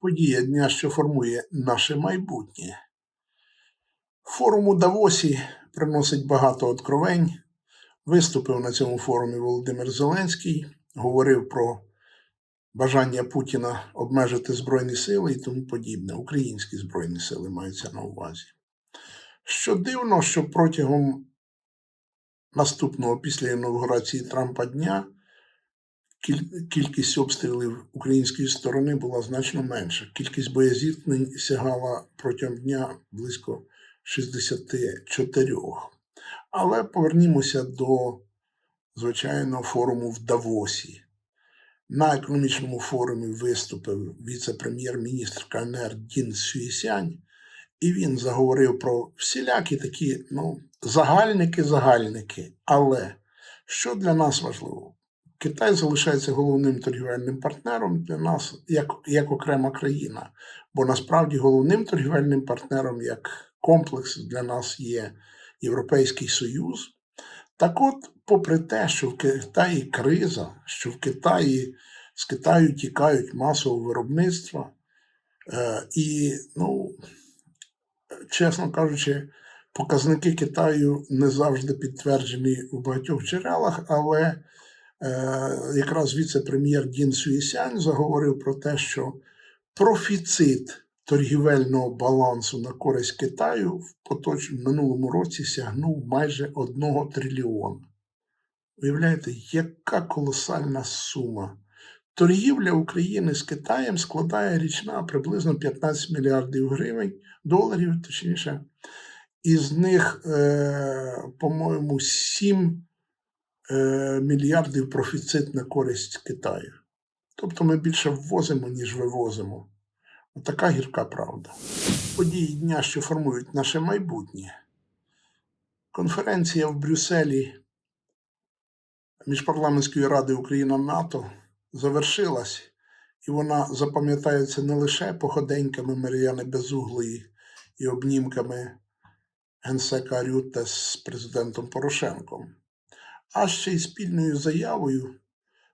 Подія дня, що формує наше майбутнє. Форум у Давосі приносить багато откровень. Виступив на цьому форумі Володимир Зеленський, говорив про бажання Путіна обмежити Збройні сили і тому подібне. Українські Збройні сили маються на увазі. Що дивно, що протягом наступного після інаугурації Трампа дня кількість обстрілів української сторони була значно менша. Кількість боєзіткнень сягала протягом дня близько 64. Але повернімося до звичайного форуму в Давосі. На економічному форумі виступив віце-прем'єр-міністр КНР Дін Сюєсянь, і він заговорив про всілякі такі ну, загальники-загальники. Але що для нас важливо? Китай залишається головним торгівельним партнером для нас як, як окрема країна, бо насправді головним торгівельним партнером як комплекс для нас є Європейський Союз. Так от, попри те, що в Китаї криза, що в Китаї з Китаю тікають масового виробництва, е, і, ну, чесно кажучи, показники Китаю не завжди підтверджені у багатьох джерелах, але е, якраз віце-прем'єр Дін Суїсянь заговорив про те, що профіцит торгівельного балансу на користь Китаю в поточному минулому році сягнув майже 1 трильйона. Уявляєте, яка колосальна сума. Торгівля України з Китаєм складає річна приблизно 15 мільярдів гривень, доларів, точніше. Із них, е, по-моєму, 7 е, мільярдів профіцит на користь Китаю. Тобто ми більше ввозимо, ніж вивозимо. Така гірка правда. Події дня, що формують наше майбутнє. Конференція в Брюсселі Міжпарламентської ради Україна НАТО завершилась, і вона запам'ятається не лише походеньками Мар'яни Безуглої і обнімками генсека Рютте з президентом Порошенком, а ще й спільною заявою.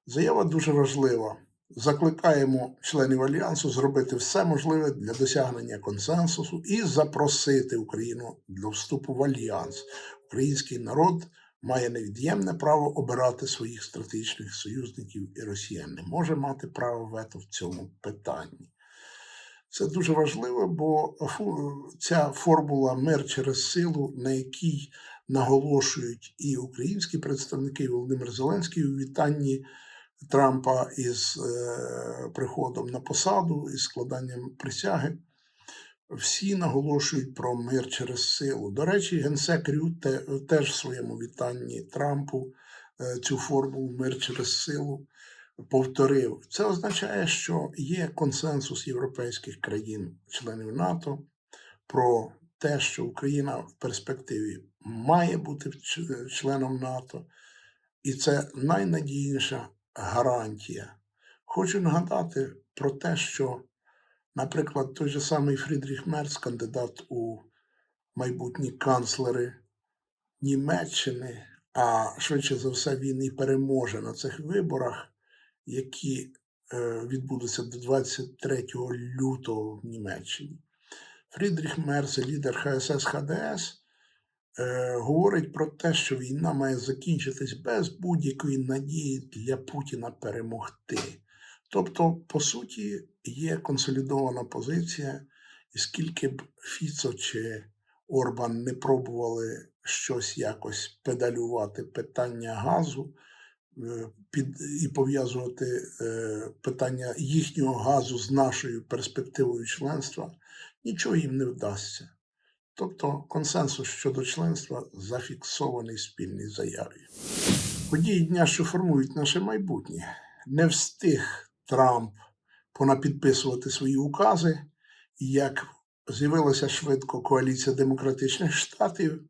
Заява дуже важлива. Закликаємо членів альянсу зробити все можливе для досягнення консенсусу і запросити Україну для вступу в альянс. Український народ має невід'ємне право обирати своїх стратегічних союзників, і Росія не може мати право вето в цьому питанні. Це дуже важливо, бо ця формула мир через силу, на якій наголошують і українські представники, і Володимир Зеленський у вітанні Трампа із е, приходом на посаду і складанням присяги. Всі наголошують про мир через силу. До речі, генсек Рютте теж в своєму вітанні Трампу е, цю формулу мир через силу повторив. Це означає, що є консенсус європейських країн, членів НАТО, про те, що Україна в перспективі має бути членом НАТО, і це найнадійніша гарантія. Хочу нагадати про те, що, наприклад, той же самий Фрідріх Мерц, кандидат у майбутні канцлери Німеччини, а швидше за все він і переможе на цих виборах, які е, відбудуться до 23 лютого в Німеччині. Фрідріх Мерц, лідер ХСС ХДС, е, говорить про те, що війна має закінчитись без будь-якої надії для Путіна перемогти. Тобто, по суті, є консолідована позиція, і скільки б Фіцо чи Орбан не пробували щось якось педалювати питання газу е, під, і пов'язувати е, питання їхнього газу з нашою перспективою членства, нічого їм не вдасться. Тобто консенсус щодо членства зафіксований спільній заяві. Події дня, що формують наше майбутнє, не встиг Трамп понапідписувати свої укази, як з'явилася швидко коаліція демократичних штатів.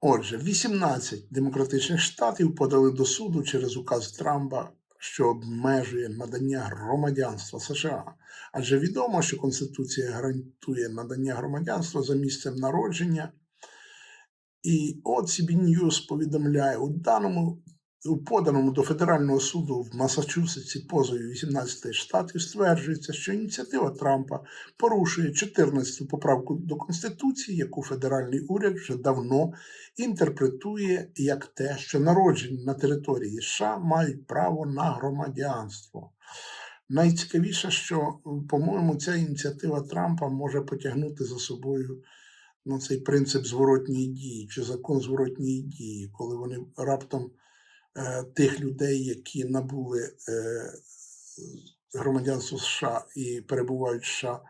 Отже, 18 демократичних штатів подали до суду через указ Трампа, що обмежує надання громадянства США. Адже відомо, що Конституція гарантує надання громадянства за місцем народження, І от CB News повідомляє, у даному у поданому до федерального суду в Масачусетсі позові 18 штатів стверджується, що ініціатива Трампа порушує 14-ту поправку до Конституції, яку федеральний уряд вже давно інтерпретує як те, що народжені на території США мають право на громадянство. Найцікавіше, що, по-моєму, ця ініціатива Трампа може потягнути за собою ну, цей принцип зворотньої дії чи закон зворотньої дії, коли вони раптом тих людей, які набули е, громадянство США і перебувають в США,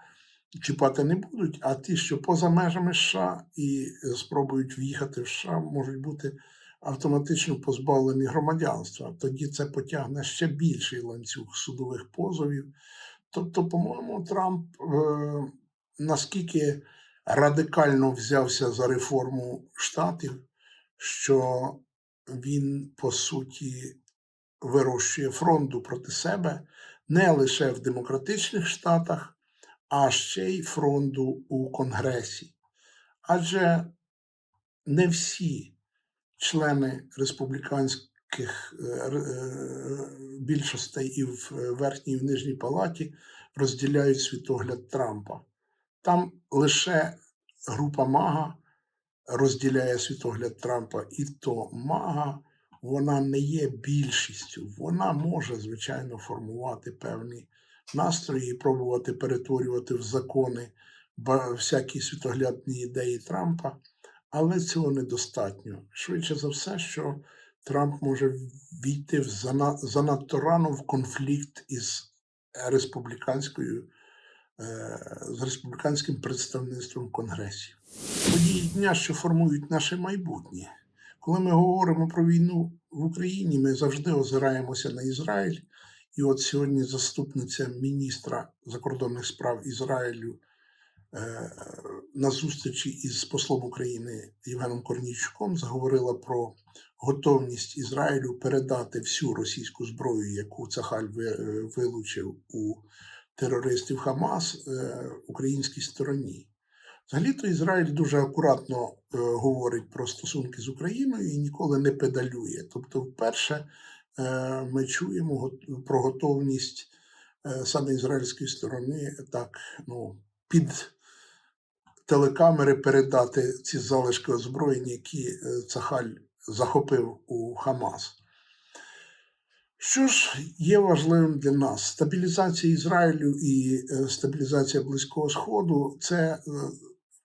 чіпати не будуть, а ті, що поза межами США і спробують в'їхати в США, можуть бути автоматично позбавлені громадянства. Тоді це потягне ще більший ланцюг судових позовів. Тобто, по-моєму, Трамп е, наскільки радикально взявся за реформу штатів, що він по суті вирощує фронту проти себе не лише в демократичних штатах, а ще й фронту у Конгресі. Адже не всі члени республіканських е, е, більшостей і в верхній і в нижній палаті розділяють світогляд Трампа. Там лише група Мага розділяє світогляд Трампа, і то Мага вона не є більшістю. Вона може, звичайно, формувати певні настрої і пробувати перетворювати в закони всякі світоглядні ідеї Трампа, але цього недостатньо. Швидше за все, що Трамп може війти в занадто рано в конфлікт із республіканською з республіканським представництвом Конгресі. Події дня, що формують наше майбутнє. Коли ми говоримо про війну в Україні, ми завжди озираємося на Ізраїль. І от сьогодні заступниця міністра закордонних справ Ізраїлю е, на зустрічі із послом України Євгеном Корнійчуком заговорила про готовність Ізраїлю передати всю російську зброю, яку Цахаль е, вилучив у терористів Хамас е, українській стороні. Взагалі-то Ізраїль дуже акуратно е, говорить про стосунки з Україною і ніколи не педалює. Тобто, вперше е, ми чуємо про готовність саме ізраїльської сторони так ну, під телекамери передати ці залишки озброєння, які Цахаль захопив у Хамас. Що ж є важливим для нас? Стабілізація Ізраїлю і е, стабілізація Близького Сходу це е,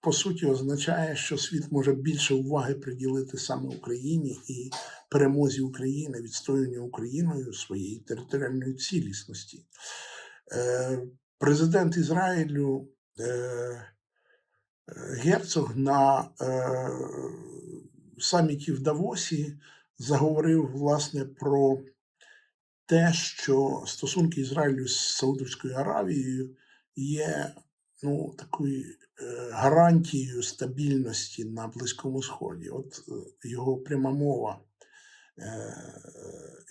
по суті означає, що світ може більше уваги приділити саме Україні і перемозі України, відстоюванню Україною своєї територіальної цілісності. Е, Президент Ізраїлю Герцог на саміті в Давосі заговорив власне про те, що стосунки Ізраїлю з Саудовською Аравією є ну, такою е, гарантією стабільності на Близькому Сході. От е, його пряма мова е,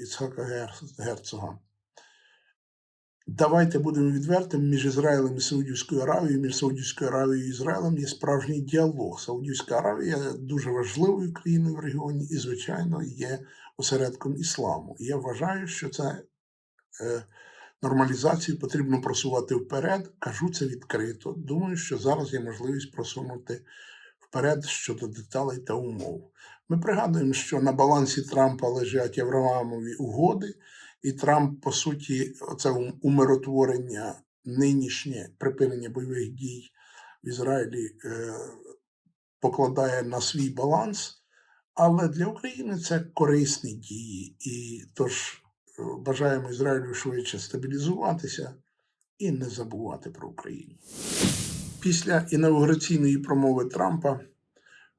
Іцхака Герцога. Давайте будемо відвертими між Ізраїлем і Саудівською Аравією, між Саудівською Аравією і Ізраїлем є справжній діалог. Саудівська Аравія дуже важливою країною в регіоні і, звичайно, є осередком ісламу. І я вважаю, що це е, нормалізацію потрібно просувати вперед. Кажу це відкрито. Думаю, що зараз є можливість просунути вперед щодо деталей та умов. Ми пригадуємо, що на балансі Трампа лежать Авраамові угоди, і Трамп, по суті, це умиротворення, нинішнє припинення бойових дій в Ізраїлі е, покладає на свій баланс. Але для України це корисні дії, і тож е, бажаємо Ізраїлю швидше стабілізуватися і не забувати про Україну. Після інаугураційної промови Трампа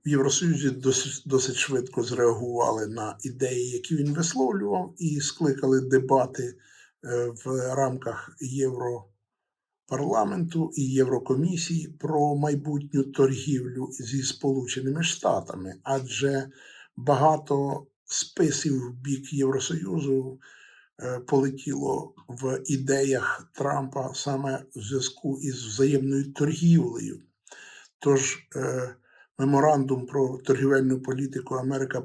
в Євросоюзі досить, досить швидко зреагували на ідеї, які він висловлював, і скликали дебати е, в рамках Європарламенту і Єврокомісії про майбутню торгівлю зі Сполученими Штатами, адже багато списів в бік Євросоюзу е, полетіло в ідеях Трампа саме в зв'язку із взаємною торгівлею. Тож е, Меморандум про торгівельну політику Америка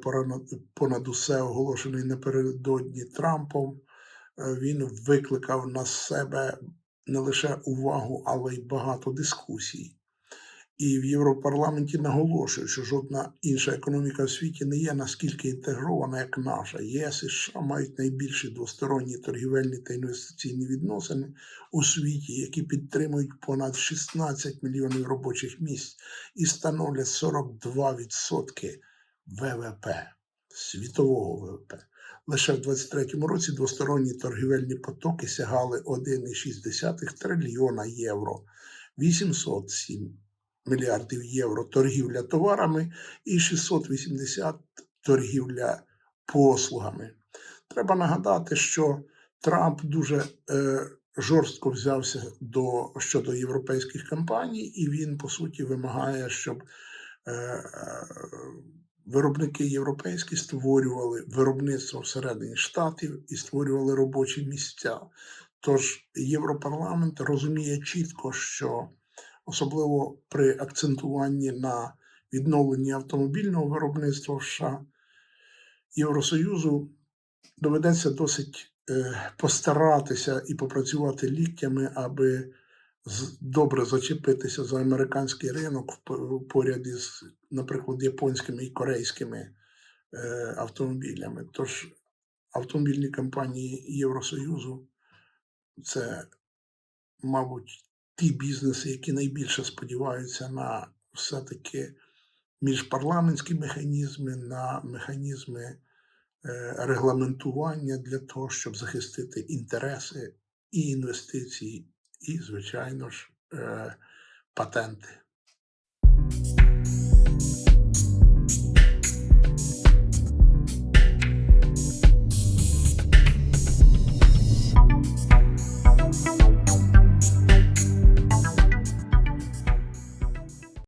понад усе оголошений напередодні Трампом. е, Він викликав на себе не лише увагу, але й багато дискусій. І в Європарламенті наголошують, що жодна інша економіка в світі не є наскільки інтегрована, як наша. ЄС і США мають найбільші двосторонні торгівельні та інвестиційні відносини у світі, які підтримують понад 16 мільйонів робочих місць і становлять 42% ВВП, світового ВВП. Лише в 2023 році двосторонні торгівельні потоки сягали 1,6 трильйона євро, 807 мільярдів євро торгівля товарами і 680 торгівля послугами. Треба нагадати, що Трамп дуже е, жорстко взявся до, щодо європейських компаній, і він, по суті, вимагає, щоб е, е, виробники європейські створювали виробництво всередині штатів і створювали робочі місця. Тож Європарламент розуміє чітко, що особливо при акцентуванні на відновленні автомобільного виробництва США, Євросоюзу доведеться досить е, постаратися і попрацювати ліктями, аби добре зачепитися за американський ринок поряд із, наприклад, японськими і корейськими е, автомобілями. Тож автомобільні компанії Євросоюзу це, мабуть, ті бізнеси, які найбільше сподіваються на все-таки міжпарламентські механізми, на механізми е, регламентування для того, щоб захистити інтереси і інвестиції, і, звичайно ж, е, патенти.